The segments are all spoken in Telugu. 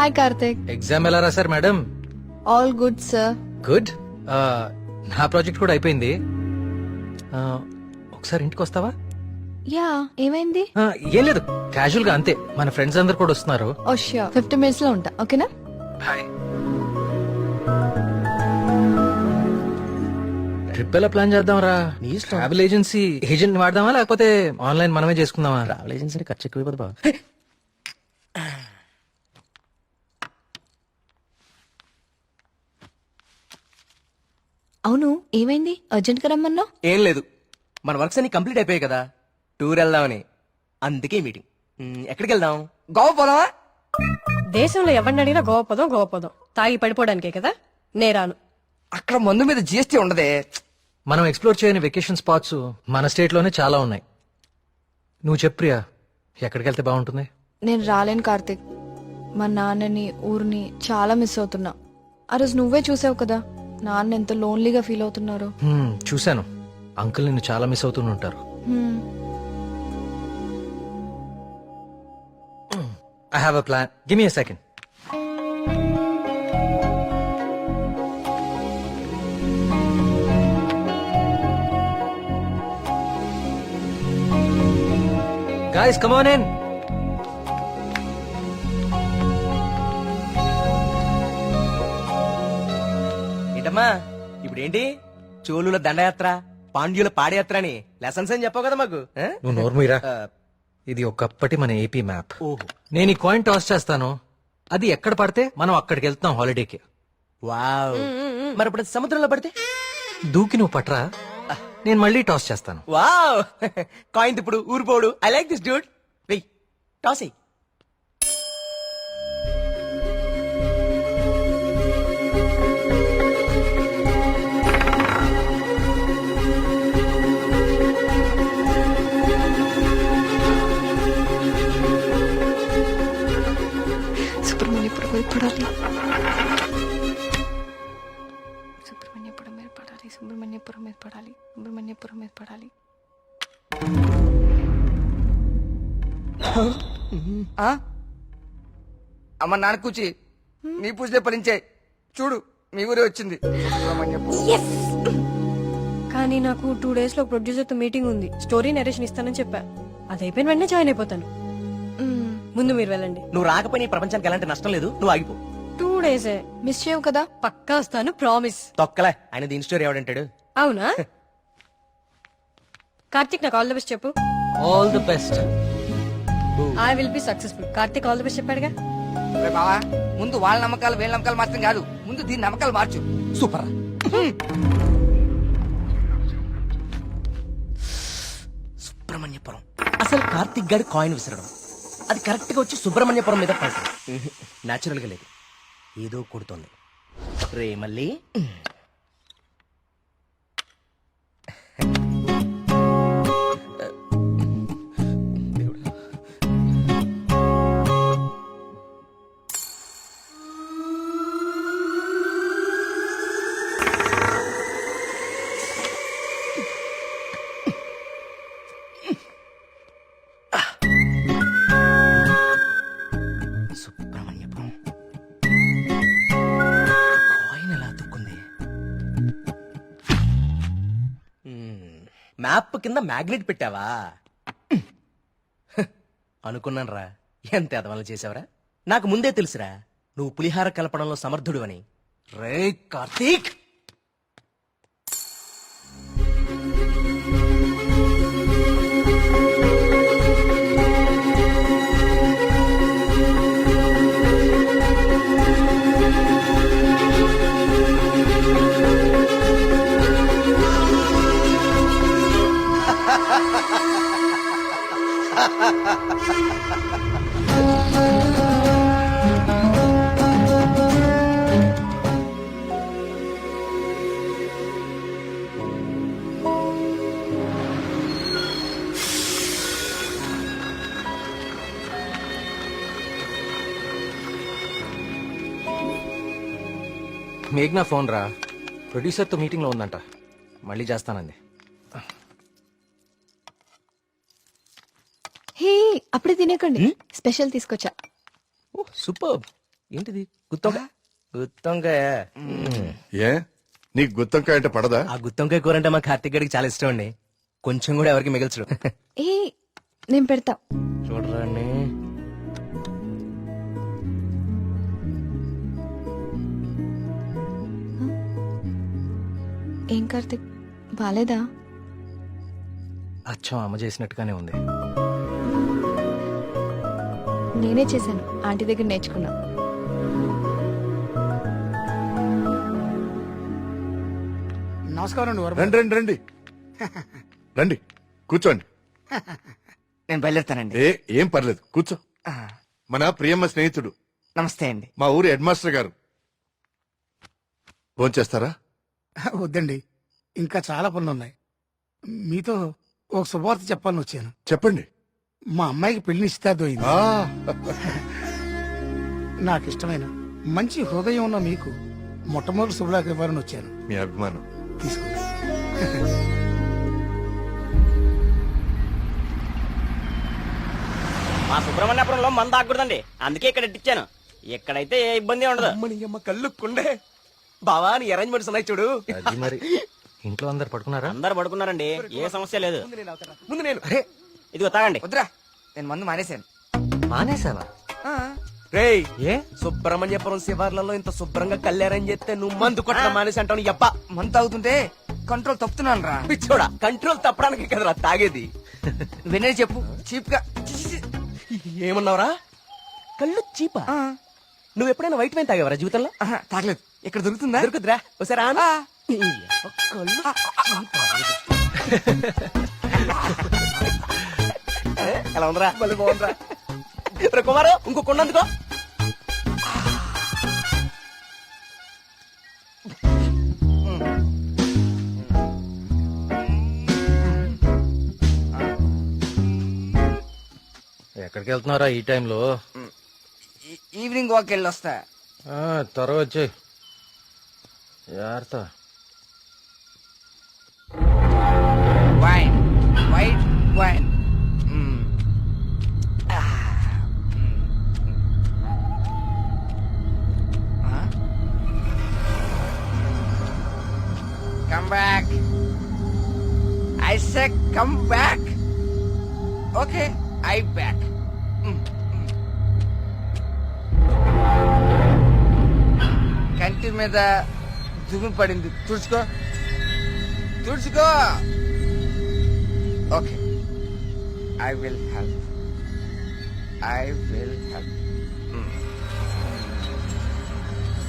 హాయ్ కార్తిక్ ఎగ్జామ్ ఎలా రాశారు madam all good sir good నా ప్రాజెక్ట్ కూడా అయిపోయింది. ఆ, ఒకసారి ఇంటికి వస్తావా? యా ఏమైంది? ఆ, ఏం లేదు. క్యాజువల్గా అంతే. మన ఫ్రెండ్స్ అందరు కూడా వస్తున్నారు. ఓ ష్యూర్ ఫిఫ్టీ మినిట్స్లో ఉంటా. ఓకేనా హాయ్ ట్రిప్ ఎలా ప్లాన్ చేద్దాం రా నీ. ట్రావెల్ ఏజెన్సీ ఏజెంట్ వాడదామా? లేకపోతే ఆన్లైన్ మనమే చేసుకుందామా? ట్రావెల్ ఏజెన్సీ ఖర్చు ఎక్కువ అవును ఏమైంది? అర్జెంట్గా రమ్మన్నావు? ఏం లేదు. మన వర్క్స్ అన్ని కంప్లీట్ అయిపోయాయి కదా. టూర్ వెళ్దామని. అందుకే మీటింగ్. మ్, ఎక్కడికి వెళ్దాం? గోవా పోదామా? దేశంలో ఎవరిని అడిగినా గోవ పదం గోవ పదం. తాగి పడిపోవడానికే కదా? నేరాను అక్కడ మందు మీద జిఎస్టీ ఉండదే. మనం ఎక్స్ప్లోర్ చేయని వెకేషన్ స్పాట్స్ మన స్టేట్లోనే చాలా ఉన్నాయి. నువ్వు చెప్పు ప్రియా ఎక్కడికి వెళ్తే బాగుంటుంది? నేను రాలేను కార్తిక్. మా నాన్నని ఊరిని చాలా మిస్ అవుతున్నా. ఆ రోజు నువ్వే చూసావు కదా? నాన్న ఎంత లోన్లీగా ఫీల్ అవుతున్నారు. చూశాను. అంకుల్ నిన్ను చాలా miss hmm. I have a plan give me a second Guys, come on in. ఏంటి చోళుల దండయాత్ర పాండ్యుల పాదయాత్ర అని లెసన్స్ అని చెప్పావు కదా మాకు ఆ? నువ్వు నోర్మీరా ఇది ఒకప్పటి మన ఏపీ మ్యాప్ ఓహో. నేను ఈ కాయిన్ టాస్ చేస్తాను. అది ఎక్కడ పడితే మనం అక్కడికి వెళ్తున్నాం హాలిడేకి వావ్. మరి ఇప్పుడు అది సముద్రంలో పడితే? దూకి నువ్వు పట్రా. నేను మళ్ళీ టాస్ చేస్తాను. వావ్. కాయిన్ ఇప్పుడు ఊరిపోడు ఐ లైక్ దిస్ డ్యూడ్ వెయ్ టాస్ ఎయ్ సుబ్రహ్మణ్యపురం మీద పడాలి సుబ్రహ్మణ్యపురం మీద పడాలి సుబ్రహ్మణ్యపురం మీద పడాలి సుబ్రహ్మణ్యపురం మీద పడాలి. అమ్మ నాన్న కూచి నీ పూజలే ఫలించే చూడు మీ ఊరే వచ్చింది. కానీ నాకు టూ డేస్లో ప్రొడ్యూసర్తో మీటింగ్ ఉంది. స్టోరీ నరేషన్ ఇస్తానని చెప్పా. అది అయిపోయిన వెంటనే జాయిన్ అయిపోతాను. ముందు మీరు వెళ్ళండి. నువ్వు రాకపోయినా ఈ ప్రపంచానికి ఎలాంటి నష్టం లేదు. నువ్వు ఆగిపో. టూ డేసే మిస్ చేయవు కదా? పక్కా వస్తాను ప్రామిస్ తొక్కలే. ఆయన దీని స్టోరీ ఎవడంటాడు అవునా? కార్తిక్ నాకు ఆల్ ద బెస్ట్ చెప్పు. All the best I will be successful Karthik all the best చెప్పాడుగా? రే బావా ముందు వాళ్ళ నమ్మకాలు వీళ్ళ నమ్మకాలు మార్చడం కాదు. ముందు దీని నమ్మకాలు మార్చు. సూపర్ సుబ్రహ్మణ్యపురం. అసలు కార్తిక్ గారి కాయిన్ విసరడం. అది కరెక్ట్గా వచ్చి సుబ్రహ్మణ్యపురం మీద పడుతుంది. న్యాచురల్గా లేదు. ఏదో కొడుతోంది. రే మళ్ళీ మ్యాప్ కింద మ్యాగ్నెట్ పెట్టావా? అనుకున్నాను రా ఎంత ఎదవలు చేసావరా నాకు ముందే తెలుసురా. నువ్వు పులిహార కలపడంలో సమర్థుడు అని రే కార్తీక్! మేఘ్నా ఫోన్ రా. ప్రొడ్యూసర్తో మీటింగ్లో ఉందంట. మళ్ళీ చేస్తానంది. హే అప్పుడే తినేకండి. స్పెషల్ తీసుకొచ్చా. సూపర్. ఏంటిది? గుత్తొంకాయ? గుత్తొంకాయ. ఏ? నీకు గుత్తంకాయ అంటే పడదా? ఆ గుత్తొంకాయ కూర అంటే మా కార్తిక్ గడికి చాలా ఇష్టం అండి. కొంచెం కూడా ఎవరికి మిగల్చడు ఏ నేను పెడతా. చూడరండి ఏం కార్తిక్ బాలేదా? అచ్చం అమ్మ చేసినట్టుగానే ఉంది. నేనే చేశాను. ఆంటీ దగ్గర నేర్చుకున్నా. నమస్కారం అండి రండి రండి రండి. రండి కూర్చోండి. నేను బయలుదేరుతానండి. ఏ ఏం పర్లేదు కూర్చో. ఆ, మన ప్రియమ్మ స్నేహితుడు. నమస్తే అండి. మా ఊరి హెడ్ మాస్టర్ గారు. భోంచేస్తారా? వద్దండి. ఇంకా చాలా పనులు ఉన్నాయి మీతో ఒక శుభవార్త చెప్పాలని వచ్చాను. చెప్పండి. మా అమ్మాయికి పెళ్ళి నిశ్చితార్థం అయింది. ఆ. నాకు ఇష్టమైన మంచి హృదయం ఉన్న మీకు మొట్టమొదటి శుభలాకి ఇవ్వాలని వచ్చాను. మీ అభిమానం. తీసుకోండి. మా సుబ్రహ్మణ్యపురంలో మంద ఆకూడదండి అందుకే ఇక్కడ ఇట్టించాను ఇక్కడైతే ఏ ఇబ్బంది ఉండదు. అమ్మని అమ్మ కళ్ళు కుండే. బావా నీ అరేంజ్మెంట్స్ ఉన్నాయి చూడు. అది మరి. ఇంట్లో అందరు పడుకున్నారా? అందరు పడుకున్నారండి. ఏ సమస్య లేదు. ముందు నేను. అవుతారా? ముందు నేను అరే! ఇదిగో తాగండి. వద్దురా. నేను మందు మానేశాను. మానేసావా ఆ, రేయ్! ఏ? సుబ్రహ్మణ్యపురం శివార్లలో ఇంత శుభ్రంగా కళ్యాణం చేస్తే నువ్వు మందు కొట్టడం మానేసి అంటావు యప్ప మందు తాగుతుంటే కంట్రోల్ తప్పుతున్నాను రా. పిచ్చోడా కంట్రోల్ తప్పడానికి కదరా తాగేది? వినే చెప్పు. చీప్గా. ఏమన్నావురా? కళ్ళు చీపా? ఆ, నువ్వు ఎప్పుడైనా వైట్ వైన్ తాగేవరా జీవితంలో? తాగలేదు. ఇక్కడ దొరుకుతుందా? దొరుకుతురా ఒకసారి ఎలా ఉందిరా? మళ్ళీ బాగుందిరా. రే కుమారు ఇంకో కొండ అందుకో. ఎక్కడికి వెళ్తున్నారా ఈ టైంలో? ఈ- ఈవినింగ్ వాక్ వెళ్ళి వస్తా ఆ, త్వరగా వచ్చే జాగ్రత్త. Wine white wine Come back. I said come back. Okay I back కంటి మీద దుమ్ము పడింది. తుడుచుకో. తుడుచుకో. Okay, I will help. I will help. Mm.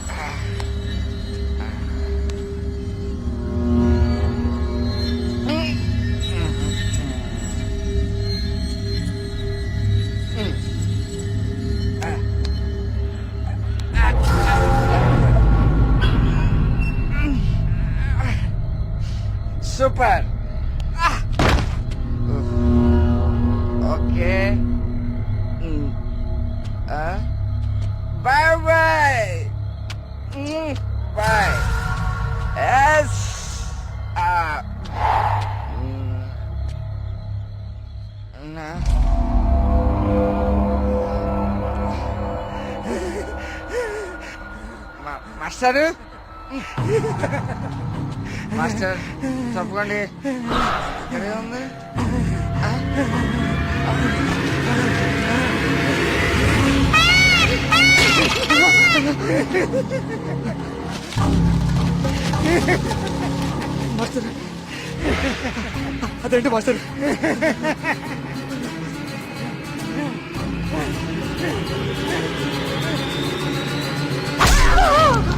Ah. Bye bye bye yes నా మా- మాస్టరు మాస్టర్ తప్పకండి. ఇక్కడే మాస్టర్. అదేంటి మాస్టర్? Ah!